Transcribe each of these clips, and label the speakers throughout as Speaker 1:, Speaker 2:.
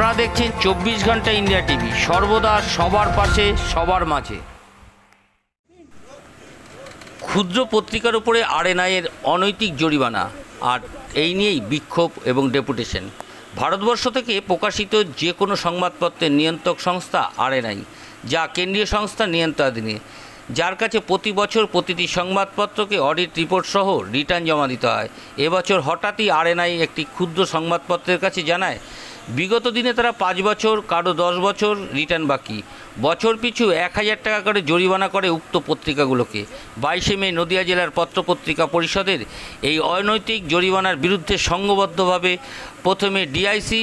Speaker 1: আপনারা দেখছেন চব্বিশ ঘণ্টা ইন্ডিয়া টিভি। সর্বদা সবার পাশে, সবার মাঝে। ক্ষুদ্র পত্রিকার উপরে আরএনআইয়ের অনৈতিক জরিমানা আর এই নিয়েই বিক্ষোভ এবং ডেপুটেশন। ভারতবর্ষ থেকে প্রকাশিত যে কোনো সংবাদপত্রের নিয়ন্ত্রক সংস্থা আরএনআই যা কেন্দ্রীয় সংস্থা নিয়ন্ত্রণাধীনে। যার কাছে প্রতি বছর প্রতিটি সংবাদপত্রকে অডিট রিপোর্ট সহ রিটার্ন জমা দিতে হয়। এবছর হঠাৎই আরএনআই একটি ক্ষুদ্র সংবাদপত্রের কাছে জানায়, বিগত দিনে তারা পাঁচ বছর, কারও দশ বছর, রিটার্ন বাকি। বছর পিছু এক হাজার টাকা করে জরিমানা করে উক্ত পত্রিকাগুলোকে। বাইশে মে নদিয়া জেলার পত্রপত্রিকা পরিষদের এই অনৈতিক জরিমানার বিরুদ্ধে সংঘবদ্ধভাবে প্রথমে ডিআইসি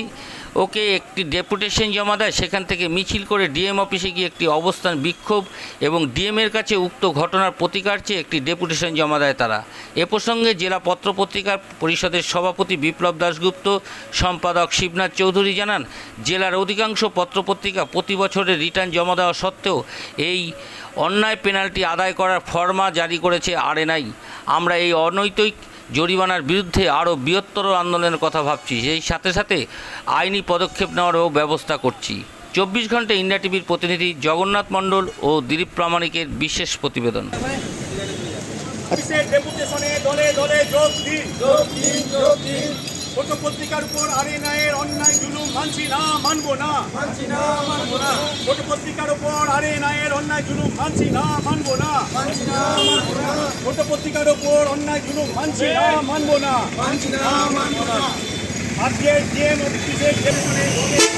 Speaker 1: ওকে একটি ডেপুটেশন জমা দেয়, সেখান থেকে মিছিল করে ডিএম অফিসে গিয়ে একটি অবস্থান বিক্ষোভ এবং ডিএমের কাছে উক্ত ঘটনার প্রতিকার চেয়ে একটি ডেপুটেশন জমা দেয় তারা। এ প্রসঙ্গে জেলা পত্রপত্রিকা পরিষদের সভাপতি বিপ্লব দাশগুপ্ত, সম্পাদক শিবনাথ চৌধুরী জানান, জেলার অধিকাংশ পত্রপত্রিকা প্রতি বছরের রিটার্ন জমা দেওয়া সত্ত্বেও এই অন্যায় পেনাল্টি আদায় করার ফরমা জারি করেছে আরএনআই আমরা এই অনৈতিক জরিমানার বিরুদ্ধে আরও বৃহত্তর আন্দোলনের কথা ভাবছি। সেই সাথে সাথে আইনি পদক্ষেপ নেওয়ারও ব্যবস্থা করছি। চব্বিশ ঘণ্টা ইন্ডিয়া টিভির প্রতিনিধি জগন্নাথ মণ্ডল ও দিলীপ প্রামাণিকের বিশেষ প্রতিবেদন।
Speaker 2: ছোট পত্রিকার উপর আরিনায়ের অন্যায় জুলুম মানছি না মানবো না
Speaker 3: মানছি না মানবো না
Speaker 2: ছোট পত্রিকার উপর আরিনায়ের অন্যায় জুলুম মানছি না মানবো না
Speaker 3: মানছি না মানবো না
Speaker 2: ছোট পত্রিকার উপর অন্যায় জুলুম মানছি না মানবো না
Speaker 3: মানছি না মানবো না
Speaker 2: আজকের ডিএম অফিসের যোগ দিন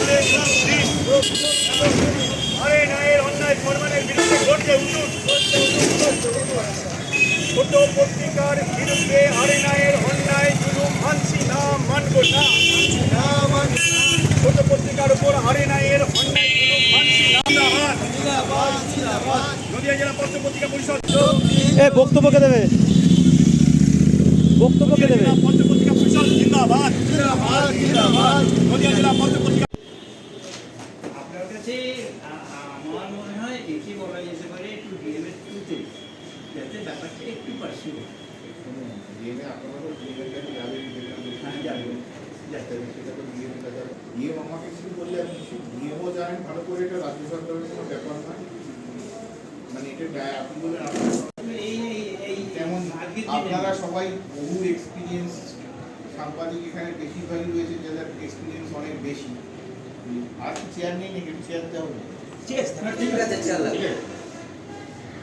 Speaker 2: আরিনায়ের অন্যায় ফরমানের বিরুদ্ধে গর্জে উঠুন ছোট পত্রিকার বিরুদ্ধে আরিনায়ের অন্যায় জুলুম মানছি না মানবো না
Speaker 3: না মানছি না
Speaker 2: ছোট পত্রিকার উপর আরিনায়ের অন্যায় জুলুম মানছি না নদিয়া জেলা পত্র পত্রিকা পরিষদ।
Speaker 4: এ বক্তব্য কে দেবে? বক্তব্য কে দেবে?
Speaker 2: পত্র পত্রিকা পরিষদ জিন্দাবাদ
Speaker 3: জিন্দাবাদ জিন্দাবাদ।
Speaker 2: নদিয়া জেলা পত্র পত্রিকা
Speaker 5: আপনার কাছে আমার মনে হয় একে বলা যেতে পারে একটু ডিএমএস টুতে যাতে ব্যাপারটা একটু পার্সিভ হ্যাঁ। যাবে যাতে
Speaker 6: সেটা তো ডিএমএর কাছে ডিএম আমাকে কিছু বললে আমি কিছু ডিএমও জানেন ভালো করে এটা রাজ্য সরকারের কোনো ব্যাপার না মানে এটা আপনি বলেন আপনারা যেমন সবাই বহু এক্সপিরিয়েন্স সাংবাদিক এখানে বেশিরভাগই রয়েছে যাদের এক্সপিরিয়েন্স অনেক বেশি। আর চেয়ার নেই নাকি? চেয়ার দেওয়া?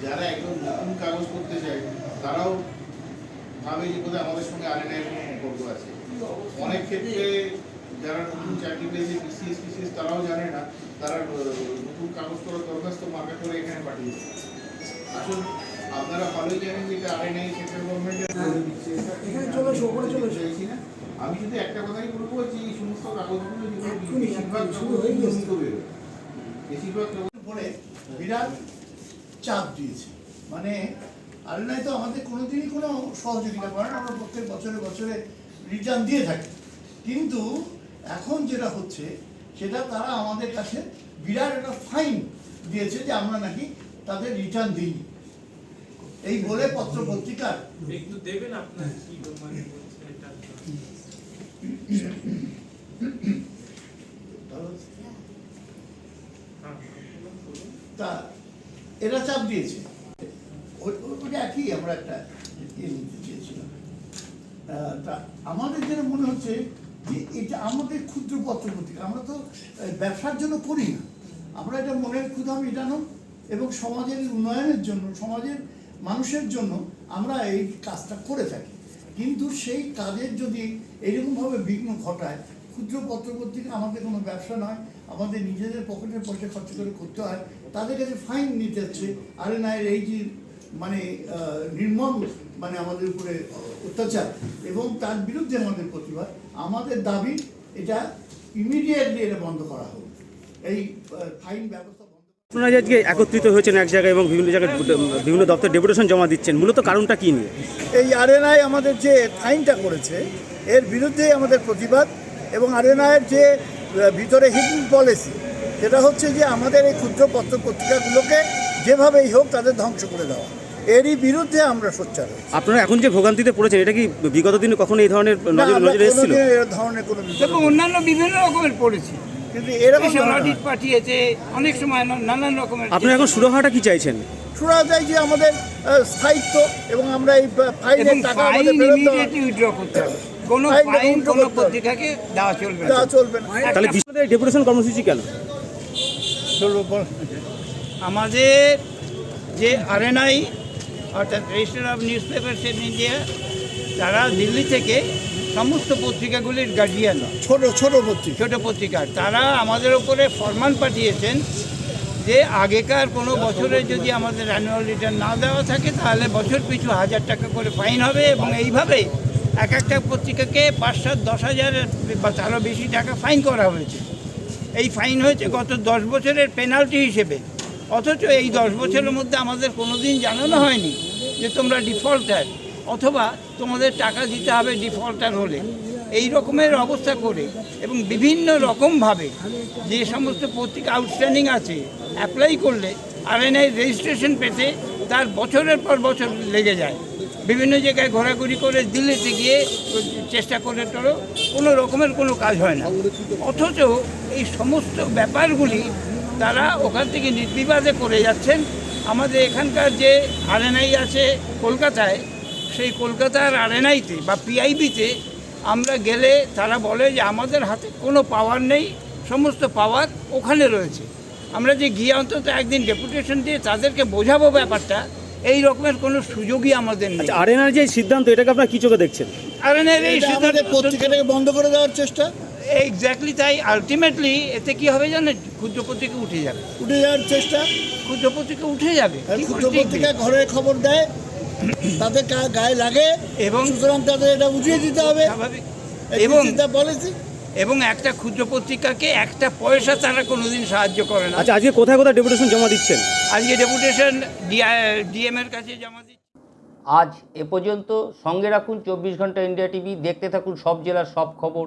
Speaker 6: যারা একদম নতুন কাগজ করতে চায় তারাও ভাবে যে বোধহয় আমাদের সঙ্গে আরেনার কোনো সম্পর্ক আছে। অনেক ক্ষেত্রে যারা নতুন চাকরি পেয়েছে বিসিএস টিসিএস তারাও জানে না তারা নতুন কাগজ করার দরখাস্ত মার্কা করে এখানে পাঠিয়ে দেয় আসুন আপনারা ভালোই জানেন যে এটা আরএনআই সেন্ট্রাল গভর্নমেন্টের
Speaker 3: এখানে চলে এসো, ওপরে চলে এসো।
Speaker 6: আমি শুধু একটা কথাই বলব যে এই সমস্ত কাগজগুলো যেগুলো বেশিরভাগ
Speaker 3: শুরু হয়ে গেছে।
Speaker 6: বেশিরভাগ
Speaker 7: উপরে বিরাট চাপ দিয়েছে। মানে আরেনাই তো আমাদের কোনোদিনই কোনো সহযোগিতা করে না আমরা প্রত্যেক বছরে বছরে রিটার্ন দিয়ে থাকি। কিন্তু এখন যেটা হচ্ছে সেটা তারা আমাদের কাছে বিরাট একটা ফাইন দিয়েছে যে আমরা নাকি তাদের রিটার্ন দিইনি। এই বলে পত্র পত্রিকার
Speaker 8: একটু দেবেন আপনার কি।
Speaker 7: তা এরা চাপ দিয়েছে। একই আমরা একটা ইয়ে নিতে চেয়েছিলাম। তা আমাদের যেটা মনে হচ্ছে যে এটা আমাদের ক্ষুদ্র পত্র পত্রিকা, আমরা তো ব্যবসার জন্য করি না। আমরা এটা মনের ক্ষুধা মেটানো এবং সমাজের উন্নয়নের জন্য, সমাজের মানুষের জন্য আমরা এই কাজটা করে থাকি। কিন্তু সেই কাজের যদি এরকমভাবে বিঘ্ন ঘটায়, ক্ষুদ্র পত্র পত্রিকা আমাদের কোনো ব্যবসা নয়, আমাদের নিজেদের পকেটের পয়সা খরচ করে করতে হয়, তাদের কাছে ফাইন নিতে হচ্ছে, আরে না এই যে মানে আহ, নির্মম মানে আমাদের উপরে অত্যাচার। এবং তার বিরুদ্ধে আমাদের প্রতিবাদ। আমাদের দাবি এটা ইমিডিয়েটলি এটা বন্ধ করা হোক। এই ফাইন ব্যবস্থা
Speaker 4: আপনারা যে আজকে একত্রিত হয়েছেন এক জায়গায় এবং বিভিন্ন জায়গায় বিভিন্ন দপ্তর ডেপুটেশন জমা দিচ্ছেন মূলত কারণটা কি নিয়ে?
Speaker 7: এই আরএনআই আমাদের যে ফাইনটা করেছে এর বিরুদ্ধে আমাদের প্রতিবাদ এবং আরএনআইয়ের যে ভিতরে হিডিং পলিসি সেটা হচ্ছে যে আমাদের এই ক্ষুদ্র পত্র পত্রিকাগুলোকে যেভাবেই হোক তাদের ধ্বংস করে দেওয়া। এরই বিরুদ্ধে আমরা সোচ্চার
Speaker 4: আপনারা এখন যে ভোগান্তিতে পড়েছেন এটা কি বিগত দিনে কখনো এই ধরনের নজর নজরে এসেছিল?
Speaker 7: কোনোদিন ধরনের কোনো
Speaker 9: এবং অন্যান্য বিভিন্ন রকমের পড়েছি।
Speaker 7: কিন্তু এরকম
Speaker 5: অডিট পাঠিয়েছে অনেক সময় নানান রকমের
Speaker 4: আপনারা এখন সুরাহাটা কি চাইছেন?
Speaker 7: শোনা যায় যে আমাদের স্থায়িত্ব এবং আমরা এই
Speaker 5: এবং
Speaker 7: ফাইনের টাকা আমাদের
Speaker 5: ইমিডিয়েটলি উইথড্র করতে হবে। কোনো
Speaker 7: ফাইন
Speaker 5: কোনো পত্রিকাকে দেওয়া চলবে না।
Speaker 7: দেওয়া চলবে না।
Speaker 4: তাহলে বিশ্বদের ডেপুটেশন কর্মসূচি কেন?
Speaker 7: চলবে।
Speaker 5: আমাদের যে আরএনআই অর্থাৎ register of newspapers in India তারা দিল্লি থেকে সমস্ত পত্রিকাগুলির গার্জিয়ান
Speaker 7: ছোট ছোট পত্রিকা।
Speaker 5: ছোট পত্রিকার তারা আমাদের ওপরে ফরমান পাঠিয়েছেন যে আগেকার কোনো বছরে যদি আমাদের অ্যানুয়াল রিটার্ন না দেওয়া থাকে তাহলে বছর পিছু হাজার টাকা করে ফাইন হবে এবং এইভাবে এক একটা পত্রিকাকে পাঁচ সাত দশ হাজার বা তারও বেশি টাকা ফাইন করা হয়েছে। এই ফাইন হয়েছে গত দশ বছরের পেনাল্টি হিসেবে। অথচ এই দশ বছরের মধ্যে আমাদের কোনো দিন জানানো হয়নি যে তোমরা ডিফল্টার, অথবা তোমাদের টাকা দিতে হবে ডিফল্টার হলে। এই রকমের অবস্থা করে এবং বিভিন্ন রকমভাবে যে সমস্ত পত্রিকা আউটস্ট্যান্ডিং আছে অ্যাপ্লাই করলে আর আরএনআই রেজিস্ট্রেশন পেতে তার বছরের পর বছর লেগে যায়। বিভিন্ন জায়গায় ঘোরাঘুরি করে দিল্লিতে গিয়ে চেষ্টা করে তোরও কোনো রকমের কোনো কাজ হয় না। অথচ এই সমস্ত ব্যাপারগুলি তারা ওখান থেকে নির্বিবাদে করে যাচ্ছেন। আমাদের এখানকার যে আরএনআই আছে কলকাতায় সেই কলকাতার আরএনআইতে বা পিআইবিতে আমরা গেলে তারা বলে যে আমাদের হাতে কোনো পাওয়ার নেই সমস্ত পাওয়ার ওখানে রয়েছে। আমরা যে গিয়ে অন্তত একদিন ডেপুটেশন দিয়ে তাদেরকে বোঝাবো ব্যাপারটা এই রকমের কোনো সুযোগই আমাদের নেই।
Speaker 4: আচ্ছা আরেনার যে সিদ্ধান্ত এটাকে আপনারা কি চোখে দেখছেন?
Speaker 5: আরএনআই এই সিদ্ধান্ত
Speaker 7: পত্রিকাটাকে বন্ধ করে দেওয়ার চেষ্টা।
Speaker 5: এক্স্যাক্টলি তাই আলটিমেটলি এতে কি হবে জানেন? ক্ষুদ্র পত্রিকা উঠে যাবে।
Speaker 7: উঠে যাওয়ার চেষ্টা।
Speaker 5: ক্ষুদ্র পত্রিকা উঠে যাবে।
Speaker 7: ক্ষুদ্র পত্রিকা ঘরের খবর দেয় তাদের গায়ে লাগে
Speaker 5: এবং
Speaker 7: সুতরাং তাদের এটা উঠিয়ে দিতে হবে।
Speaker 5: এবং
Speaker 7: পলিসি
Speaker 5: এবং একটা ক্ষুদ্র পত্রিকাকে একটা পয়সা তারা কোনোদিন সাহায্য করে না।
Speaker 4: আচ্ছা আজকে কোথায় কোথায় ডেপুটেশন জমা দিচ্ছেন?
Speaker 5: আজকে ডেপুটেশন ডিএম এর কাছে জমা দিচ্ছে।
Speaker 1: আজ এ পর্যন্ত সঙ্গে রাখুন চব্বিশ ঘণ্টা ইন্ডিয়া টিভি দেখতে থাকুন সব জেলার সব খবর।